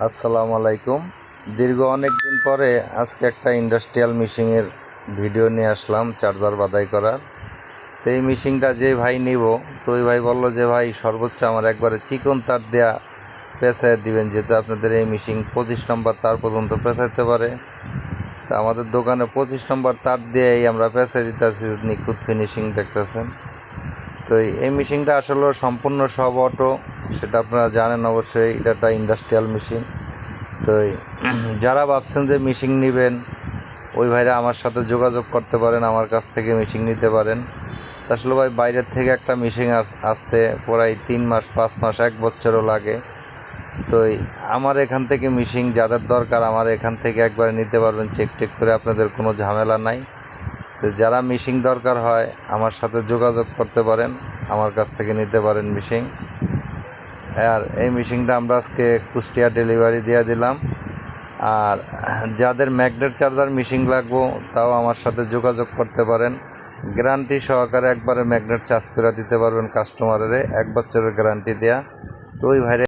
আসসালামু আলাইকুম। দীর্ঘ অনেক দিন পরে আজকে একটা ইন্ডাস্ট্রিয়াল মিশিংয়ের ভিডিও নিয়ে আসলাম, চার্জার বাদাই করার। তো এই মিশিংটা যে ভাই নিব, তো ওই ভাই বলল যে, ভাই, সর্বোচ্চ আমার একবারে চিকন তার দেয়া পেঁচায় দিবেন, যেহেতু আপনাদের এই মিশিং পঁচিশ নম্বর তার পর্যন্ত পেঁচাইতে পারে। তা আমাদের দোকানে পঁচিশ নম্বর তার দিয়েই আমরা পেঁচাই দিতেছি, নিখুঁত ফিনিশিং দেখতেছেন। তো এই- মেশিনটা আসলে সম্পূর্ণ সব অটো, সেটা আপনারা জানেন অবশ্যই, এটা একটা ইন্ডাস্ট্রিয়াল মেশিন তো যারা ভাবছেন যে মেশিন নেবেন, ওই ভাইরা আমার সাথে যোগাযোগ করতে পারেন, আমার কাছ থেকে মেশিন নিতে পারেন। আসলে ভাই, বাইরের থেকে একটা মেশিন আসতে প্রায় তিন মাস, পাঁচ মাস, এক বছরও লাগে। তো আমার এখান থেকে মেশিন যাদের দরকার, আমার এখান থেকে একবারে নিতে পারবেন। চেক টেক করে আপনাদের কোনো ঝামেলা নাই। তো যারা মিশিং দরকার হয়, আমার সাথে যোগাযোগ করতে পারেন, আমার কাছ থেকে নিতে পারেন মিশিং আর এই মিশিংটা আমরা আজকে কুষ্টিয়া ডেলিভারি দিয়ে দিলাম। আর যাদের ম্যাগনেট চার্জার মিশিং লাগবো, তাও আমার সাথে যোগাযোগ করতে পারেন। গ্যারান্টি সহকারে একবারে ম্যাগনেট চার্জ করে দিতে পারবেন কাস্টমারের এক বছরের গ্যারান্টি দেয়া। তো ওই ভাইরে